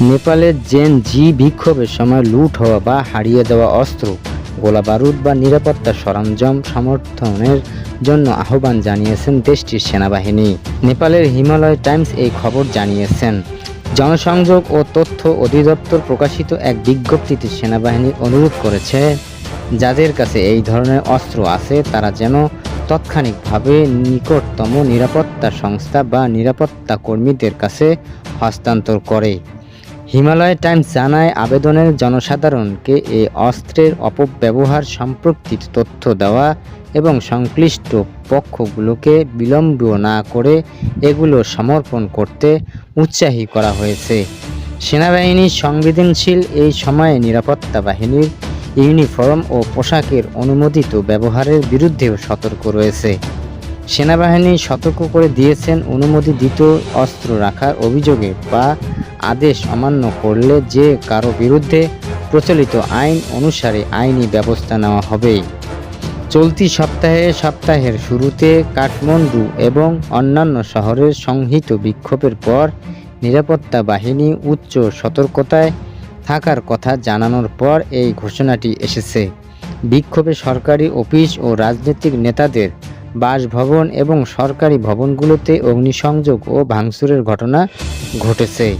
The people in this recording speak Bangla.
নেপালের জেন জি বিক্ষোভের সময় লুট হওয়া বা হারিয়ে দেওয়া অস্ত্র গোলা বারুদ বা নিরাপত্তা সরঞ্জাম সমর্থনের জন্য আহ্বান জানিয়েছেন দেশটির সেনাবাহিনী। নেপালের হিমালয় টাইমস এই খবর জানিয়েছেন। জনসংযোগ ও তথ্য অধিদপ্তর প্রকাশিত এক বিজ্ঞপ্তিতে সেনাবাহিনী অনুরোধ করেছে, যাদের কাছে এই ধরনের অস্ত্র আছে, তারা যেন তাৎক্ষণিকভাবে নিকটতম নিরাপত্তা সংস্থা বা নিরাপত্তা কর্মীদের কাছে হস্তান্তর করে। হিমালয় টাইমস জানায়, আবেদনের জনসাধারণকে এই অস্ত্রের অপব্যবহার সম্পর্কিত তথ্য দেওয়া এবং সংশ্লিষ্ট পক্ষগুলোকে বিলম্ব না করে এগুলো সমর্পণ করতে উৎসাহী করা হয়েছে। সেনাবাহিনী সংবেদনশীল এই সময়ে নিরাপত্তা বাহিনীর ইউনিফর্ম ও পোশাকের অনুমোদিত ব্যবহারের বিরুদ্ধেও সতর্ক রয়েছে। সেনাবাহিনী সতর্ক করে দিয়েছেন অনুমোদিত অস্ত্র রাখার অভিযোগে বা আদেশ অমান্য করলে যে কারও বিরুদ্ধে প্রচলিত আইন অনুসারে আইনি ব্যবস্থা নেওয়া হবে। চলতি সপ্তাহে সপ্তাহের শুরুতে কাঠমান্ডু এবং অন্যান্য শহরের সংহিত বিক্ষোভের পর নিরাপত্তা বাহিনী উচ্চ সতর্কতায় থাকার কথা জানানোর পর এই ঘোষণাটি এসেছে। বিক্ষোভে সরকারি অফিস ও রাজনৈতিক নেতাদের বাসভবন এবং সরকারি ভবনগুলোতে অগ্নিসংযোগ ও ভাঙচুরের ঘটনা ঘটেছে।